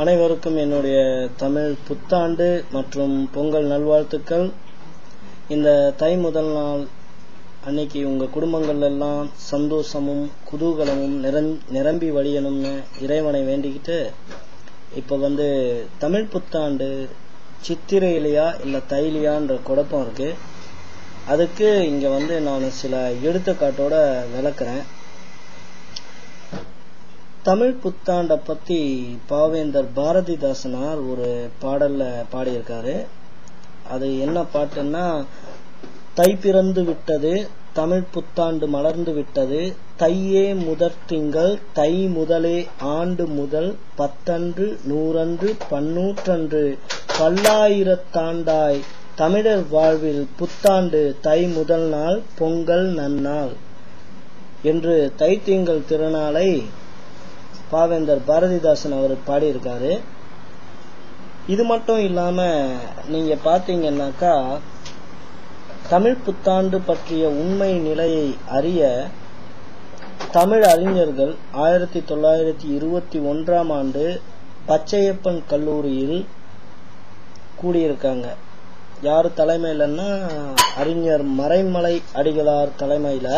அனைவருக்கும் என்னுடைய தமிழ் புத்தாண்டு மற்றும் பொங்கல் நல்வாழ்த்துக்கள். இந்த தை முதல் நாள் அன்னைக்கு உங்க குடும்பங்கள் எல்லாம் சந்தோஷமும் குதூகலமும் நிரம்பி நிரம்பி வழியணும்னு இறைவனை வேண்டிக்கிட்டு இப்போ வந்து தமிழ் புத்தாண்டு சித்திரையிலையா இல்லை தைலியான்ற குழப்பம் இருக்கு. அதுக்கு இங்க வந்து நான் சில எடுத்துக்காட்டோட விளக்குறேன். தமிழ் புத்தாண்டை பத்தி பாவேந்தர் பாரதிதாசனார் ஒரு பாடல்ல பாடியிருக்காரு. அது என்ன பாட்டுன்னா தை பிறந்து விட்டது தமிழ் புத்தாண்டு மலர்ந்து விட்டது தையே முதற் திங்கள் தை முதலே ஆண்டு முதல் பத்தன்று நூறன்று பன்னூற்றன்று பல்லாயிரத்தாண்டாய் தமிழர் வாழ்வில் புத்தாண்டு தை முதல் நாள் பொங்கல் நன்னாள் என்று தைத்திங்கள் திருநாளை பாவேந்தர் பாரதிதாசன் அவர் பாடியிருக்காரு. இது மட்டும் இல்லாம நீங்க பாத்தீங்கன்னாக்கா தமிழ் புத்தாண்டு பற்றிய உண்மை நிலையை அறிய தமிழ் அறிஞர்கள் ஆயிரத்தி தொள்ளாயிரத்தி இருபத்தி ஒன்றாம் ஆண்டு பச்சையப்பன் கல்லூரியில் கூடியிருக்காங்க. யார் தலைமையிலன்னா அறிஞர் மறைமலை அடிகளார் தலைமையில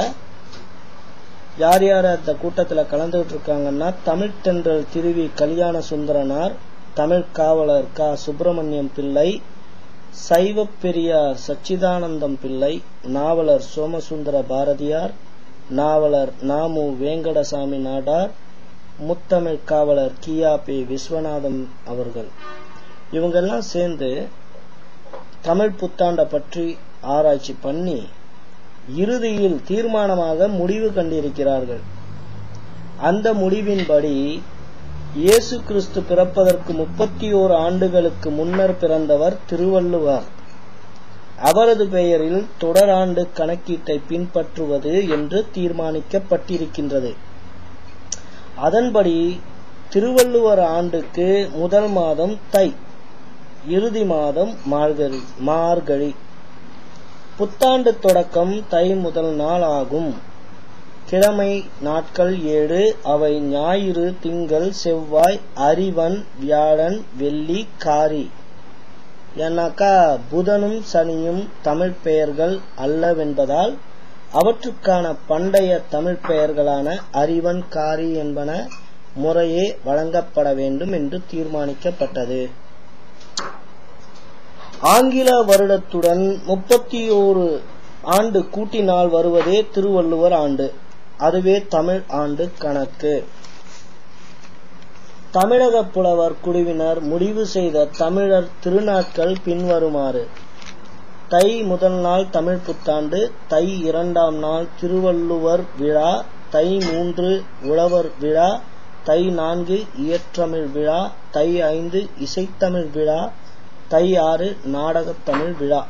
யார் யார் அந்த கூட்டத்தில் கலந்துகிட்டு இருக்காங்கன்னா தமிழ் தென்றல் திருவி கல்யாண சுந்தரனார் தமிழ் காவலர் க. சுப்பிரமணியம் பிள்ளை சைவ பெரியார் சச்சிதானந்தம் பிள்ளை நாவலர் சோமசுந்தர பாரதியார் நாவலர் நாமு வேங்கடசாமி நாடார் முத்தமிழ் காவலர் கியா பி. விஸ்வநாதம் அவர்கள். இவங்கெல்லாம் சேர்ந்து தமிழ் புத்தாண்டை பற்றி ஆராய்ச்சி பண்ணி இறுதியில் தீர்மானமாக முடிவு கண்டிருக்கிறார்கள். அந்த முடிவின்படி இயேசு கிறிஸ்து பிறப்பதற்கு முப்பத்தி ஓரு ஆண்டுகளுக்கு முன்னர் பிறந்தவர் திருவள்ளுவர். அவரது பெயரில் தொடராண்டு கணக்கீட்டை பின்பற்றுவது என்று தீர்மானிக்கப்பட்டிருக்கின்றது. அதன்படி திருவள்ளுவர் ஆண்டுக்கு முதல் மாதம் தை இறுதி மாதம் மார்கழி மார்கழி புத்தாண்டு தொடக்கம் தை முதல் நாள் ஆகும். கிழமை நாட்கள் ஏழு அவை ஞாயிறு திங்கள் செவ்வாய் அறிவன் வியாழன் வெள்ளி காரி. ஏன்னாக்கா புதனும் சனியும் தமிழ் பெயர்கள் அல்லவென்பதால் அவற்றுக்கான பண்டைய தமிழ் பெயர்களான அறிவன் காரி என்பன முறையே வழங்கப்பட வேண்டும் என்று தீர்மானிக்கப்பட்டது. ஆங்கில வருடத்துடன் முப்பத்தி ஓரு ஆண்டு கூட்டினால் வருவதே திருவள்ளுவர் ஆண்டு. அதுவே தமிழ் ஆண்டு கணக்கு. தமிழக புலவர் குழுவினர் முடிவு செய்த தமிழர் திருநாட்கள் பின்வருமாறு. தை முதல் நாள் தமிழ் புத்தாண்டு தை இரண்டாம் நாள் திருவள்ளுவர் விழா தை மூன்று உழவர் விழா தை நான்கு இயற்றமிழ் விழா தை ஐந்து இசைத்தமிழ் விழா தை ஆறு நாடகத்தமிழ் விழா.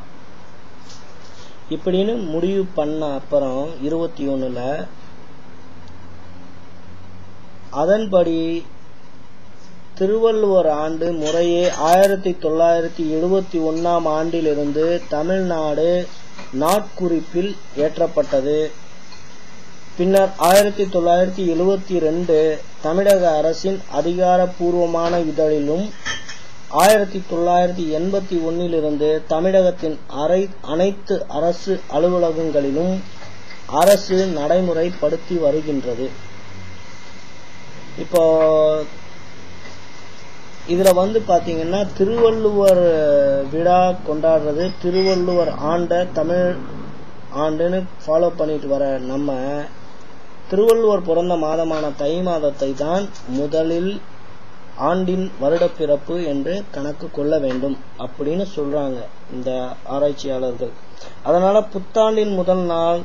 இப்படின்னு முடிவு பண்ண அப்புறம் இருபத்தி ஒண்ணுல அதன்படி திருவள்ளுவர் ஆண்டு முறையே ஆயிரத்தி தொள்ளாயிரத்தி எழுபத்தி ஒன்னாம் ஆண்டிலிருந்து தமிழ்நாடு நாட்குறிப்பில் ஏற்றப்பட்டது. பின்னர் ஆயிரத்தி தொள்ளாயிரத்தி எழுபத்தி ரெண்டு தமிழக அரசின் அதிகாரப்பூர்வமான இதழிலும் ஆயிரத்தி தொள்ளாயிரத்தி எண்பத்தி ஒன்னிலிருந்து தமிழகத்தின் அரை அனைத்து அரசு அலுவலகங்களிலும் அரசு நடைமுறைப்படுத்தி வருகின்றது. இப்போ இதுல வந்து பாத்தீங்கன்னா திருவள்ளுவர் விழா கொண்டாடுறது திருவள்ளுவர் ஆண்ட தமிழ் ஆண்டுன்னு ஃபாலோ பண்ணிட்டு வர நம்ம திருவள்ளுவர் பிறந்த மாதமான தை மாதத்தை தான் முதலில் ஆண்டின் வருடப்பிறப்பு என்று கணக்கு கொள்ள வேண்டும் அப்படின்னு சொல்றாங்க இந்த ஆராய்ச்சியாளர்கள். அதனால புத்தாண்டின் முதல் நாள்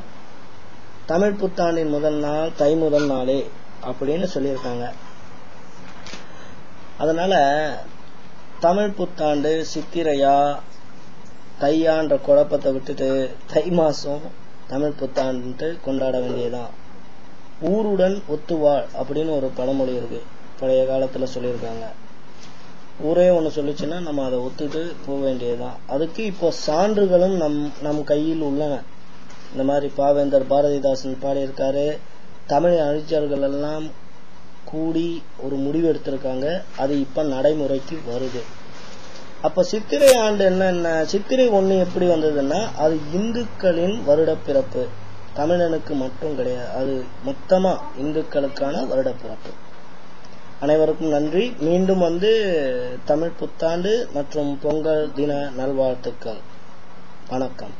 தமிழ் புத்தாண்டின் முதல் நாள் தை முதல் நாளே அப்படின்னு சொல்லியிருக்காங்க. அதனால தமிழ் புத்தாண்டு சித்திரையா தையான்ற குழப்பத்தை விட்டுட்டு தை மாசம் தமிழ் புத்தாண்டு கொண்டாட வேண்டியதான் ஊருடன் ஒத்துவாள் அப்படின்னு ஒரு பழமொழி இருக்கு. பழைய காலத்தில் சொல்லியிருக்காங்க. ஊரே ஒன்று சொல்லிச்சுன்னா நம்ம அதை ஒத்துட்டு போக வேண்டியதுதான். அதுக்கு இப்போ சான்றுகளும் நம் நம் கையில் உள்ளன. இந்த மாதிரி பாவேந்தர் பாரதிதாசன் பாடியிருக்காரு. தமிழ் அறிஞர்கள் எல்லாம் கூடி ஒரு முடிவு எடுத்திருக்காங்க. அது இப்போ நடைமுறைக்கு வருது. அப்ப சித்திரை ஆண்டு என்னென்ன சித்திரை ஒன்று எப்படி வந்ததுன்னா அது இந்துக்களின் வருடப்பிறப்பு. தமிழனுக்கு மட்டும் கிடையாது. அது மொத்தமா இந்துக்களுக்கான வருடப்பிறப்பு. அனைவருக்கும் நன்றி. மீண்டும் வந்து தமிழ் புத்தாண்டு மற்றும் பொங்கல் தின நல்வாழ்த்துக்கள். வணக்கம்.